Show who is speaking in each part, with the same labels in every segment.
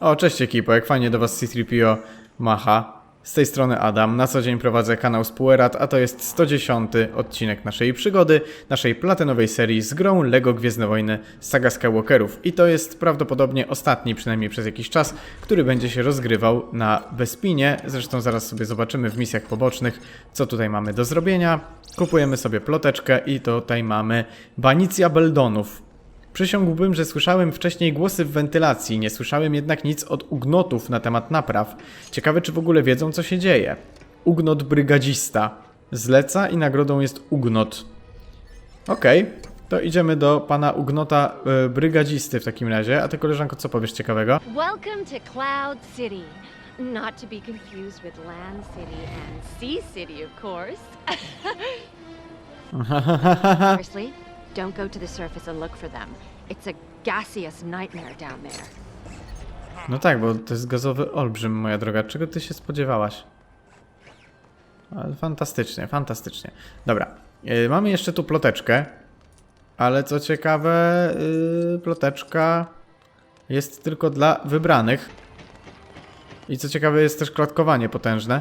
Speaker 1: O, cześć ekipo, jak fajnie do was C3PO macha. Z tej strony Adam, na co dzień prowadzę kanał Spuerat, a to jest 110 odcinek naszej przygody, naszej platynowej serii z grą LEGO Gwiezdne Wojny Saga Skywalkerów. I to jest prawdopodobnie ostatni, przynajmniej przez jakiś czas, który będzie się rozgrywał na Bespinie. Zresztą zaraz sobie zobaczymy w misjach pobocznych, co tutaj mamy do zrobienia. Kupujemy sobie ploteczkę i tutaj mamy Banicja Beldonów. Przysiągłbym, że słyszałem wcześniej głosy w wentylacji, nie słyszałem jednak nic od ugnotów na temat napraw. Ciekawe, czy w ogóle wiedzą, co się dzieje. Ugnot brygadzista. Zleca i nagrodą jest ugnot. Okej, to idziemy do pana ugnota e, brygadzisty w takim razie. A ty, koleżanko, co powiesz ciekawego?
Speaker 2: Welcome to Cloud City. Not to be confused with Land City and Sea City, of course. Firstly, don't go to the surface and look for them. It's a gaseous nightmare down there.
Speaker 1: No tak, bo to jest gazowy olbrzym, moja droga. Czego ty się spodziewałaś? Fantastycznie, fantastycznie. Dobra, yy, mamy jeszcze tu ploteczkę. Ale co ciekawe, yy, ploteczka jest tylko dla wybranych. I co ciekawe, jest też klatkowanie potężne.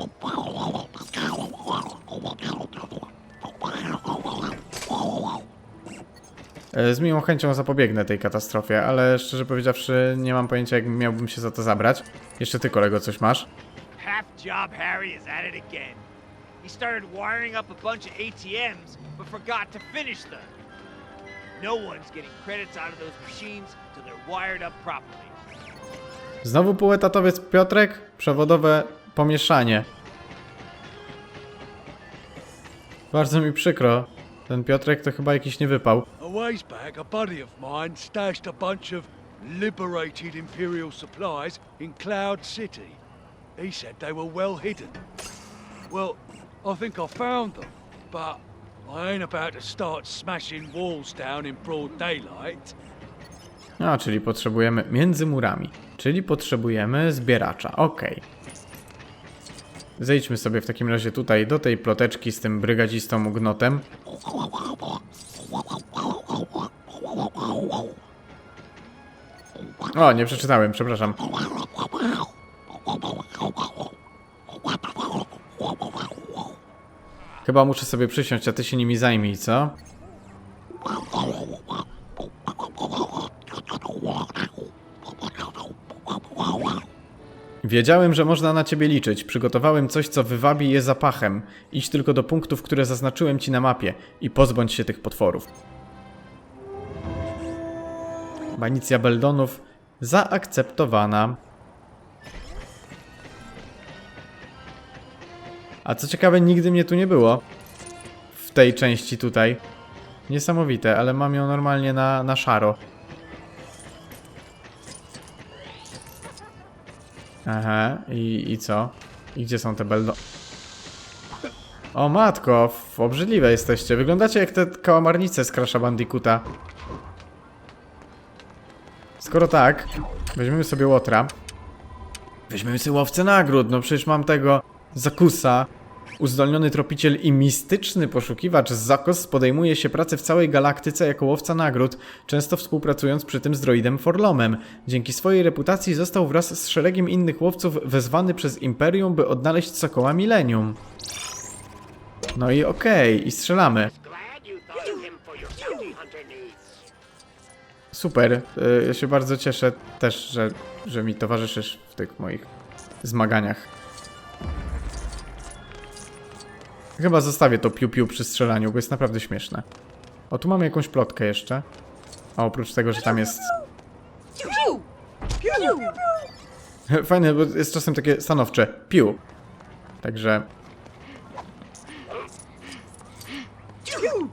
Speaker 1: Z miłą chęcią zapobiegnę tej katastrofie, ale szczerze powiedziawszy nie mam pojęcia jak miałbym się za to zabrać. Jeszcze ty kolego coś masz?
Speaker 3: Half job Harry is at it again. He started wiring up a bunch of ATMs, but forgot to finish them. No one's getting credits out of those machines till they're wired up properly.
Speaker 1: Znowu półetatowiec Piotrek? Przewodowe pomieszanie. Bardzo mi przykro. Ten Piotrek to chyba jakiś nie wypał.
Speaker 4: A ways back, a buddy of mine stashed a bunch of liberated Imperial supplies in Cloud City. He said they were well hidden. Well, I think I found them, but I ain't about to start smashing walls down in broad daylight.
Speaker 1: No, czyli potrzebujemy między murami. Czyli potrzebujemy zbieracza. Okej. Zejdźmy sobie w takim razie tutaj do tej ploteczki z tym brygadzistą ugnotem. O, nie przeczytałem, przepraszam. Chyba muszę sobie przysiąść, a ty się nimi zajmij, co? Wiedziałem, że można na ciebie liczyć. Przygotowałem coś, co wywabi je zapachem. Idź tylko do punktów, które zaznaczyłem ci na mapie i pozbądź się tych potworów. Banicja Beldonów zaakceptowana. A co ciekawe, nigdy mnie tu nie było. W tej części tutaj. Niesamowite, ale mam ją normalnie na, na szaro. Aha, i, i co? I gdzie są te beldo... O matko, obrzydliwe jesteście. Wyglądacie jak te kałamarnice z Crasha Bandicoota. Skoro tak, weźmiemy sobie łotra. Weźmiemy sobie łowcę nagród, no przecież mam tego Zakusa. Uzdolniony tropiciel i mistyczny poszukiwacz Zakos podejmuje się pracy w całej galaktyce jako łowca nagród, często współpracując przy tym z droidem Forlomem. Dzięki swojej reputacji został wraz z szeregiem innych łowców wezwany przez Imperium, by odnaleźć Sokoła Millennium. No i okej, i strzelamy. Super. y, Ja się bardzo cieszę też, że, że mi towarzyszysz w tych moich zmaganiach. Chyba zostawię to piu-piu przy strzelaniu, bo jest naprawdę śmieszne. O, tu mamy jakąś plotkę jeszcze. A oprócz tego, że tam jest... Fajne, bo jest czasem takie stanowcze. Piu. Także...
Speaker 2: Pew!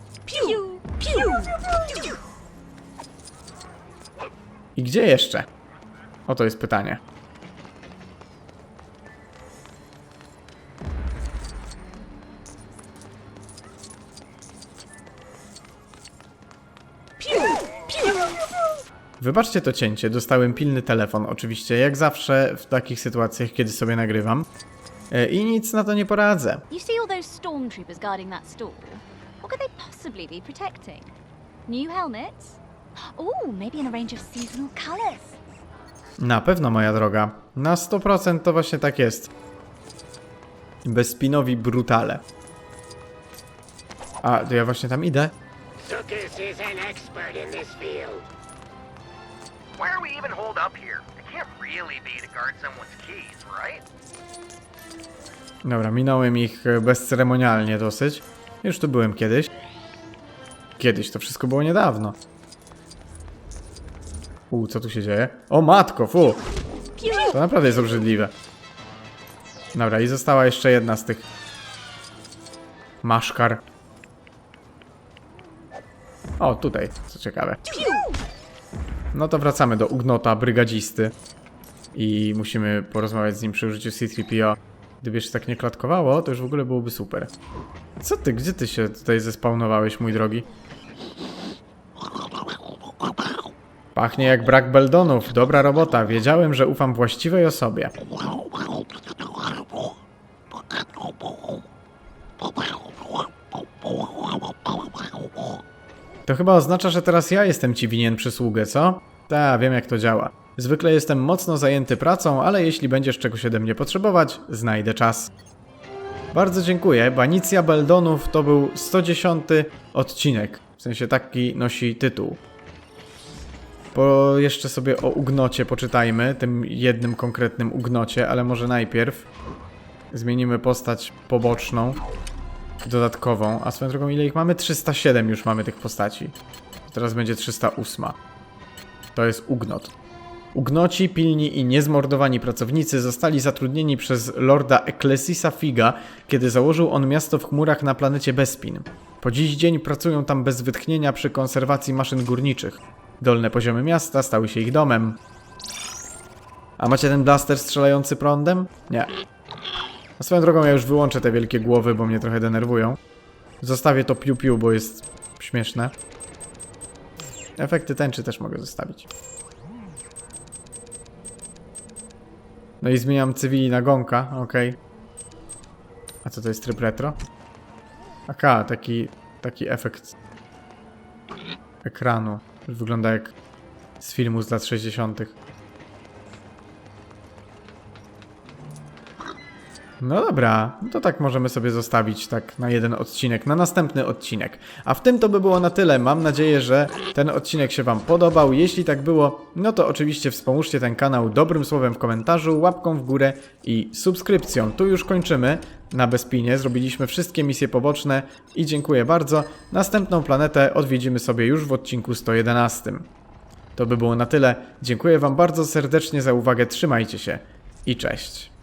Speaker 2: Pew!
Speaker 1: I gdzie jeszcze? Oto jest pytanie. Wybaczcie to cięcie, dostałem pilny telefon, oczywiście, jak zawsze w takich sytuacjach, kiedy sobie nagrywam. E, I nic na to nie poradzę.
Speaker 2: Stormtroopers? New helmets? Ooh, maybe in a range of seasonal colors.
Speaker 1: Na pewno, moja droga. Na 100% to właśnie tak jest. Bezpinowi brutale. A, to ja właśnie tam idę?
Speaker 5: Suckus is an expert in this field.
Speaker 6: Why are we even holed up here? It can't really be to guard someone's keys, right?
Speaker 1: Dobra, minąłem ich e, bezceremonialnie dosyć. Już tu byłem kiedyś. Kiedyś, to wszystko było niedawno. U, co tu się dzieje? O matko, fu! To naprawdę jest obrzydliwe. Dobra, i została jeszcze jedna z tych... Maszkar. O, tutaj, co ciekawe. No to wracamy do Ugnota, brygadzisty. I musimy porozmawiać z nim przy użyciu C-3PO. Gdyby jeszcze tak nie klatkowało, to już w ogóle byłoby super. Co ty, gdzie ty się tutaj zespawnowałeś, mój drogi? Pachnie jak brak beldonów. Dobra robota. Wiedziałem, że ufam właściwej osobie. To chyba oznacza, że teraz ja jestem ci winien przysługę, co? Ta, wiem jak to działa. Zwykle jestem mocno zajęty pracą, ale jeśli będziesz czegoś ode mnie potrzebować, znajdę czas. Bardzo dziękuję. Banicja Beldonów to był 110 odcinek. W sensie taki nosi tytuł. Bo jeszcze sobie o Ugnocie poczytajmy, tym jednym konkretnym Ugnocie, ale może najpierw zmienimy postać poboczną, dodatkową. A swoją drogą, ile ich mamy? 307 już mamy tych postaci. Teraz będzie 308. To jest Ugnot. Ugnoci, pilni i niezmordowani pracownicy zostali zatrudnieni przez lorda Ecclesisa Figa, kiedy założył on miasto w chmurach na planecie Bespin. Po dziś dzień pracują tam bez wytchnienia przy konserwacji maszyn górniczych. Dolne poziomy miasta stały się ich domem. A macie ten blaster strzelający prądem? Nie. A swoją drogą ja już wyłączę te wielkie głowy, bo mnie trochę denerwują. Zostawię to piu-piu, bo jest śmieszne. Efekty tęczy też mogę zostawić. No i zmieniam cywili na gonka, okej. A co to jest tryb retro? Aka, taki, taki efekt ekranu. Wygląda jak z filmu z lat 60. No dobra, no to tak możemy sobie zostawić tak na jeden odcinek, na następny odcinek. A w tym to by było na tyle. Mam nadzieję, że ten odcinek się Wam podobał. Jeśli tak było, no to oczywiście wspomóżcie ten kanał dobrym słowem w komentarzu, łapką w górę i subskrypcją. Tu już kończymy na Bespinie. Zrobiliśmy wszystkie misje poboczne i dziękuję bardzo. Następną planetę odwiedzimy sobie już w odcinku 111. To by było na tyle. Dziękuję Wam bardzo serdecznie za uwagę. Trzymajcie się i cześć.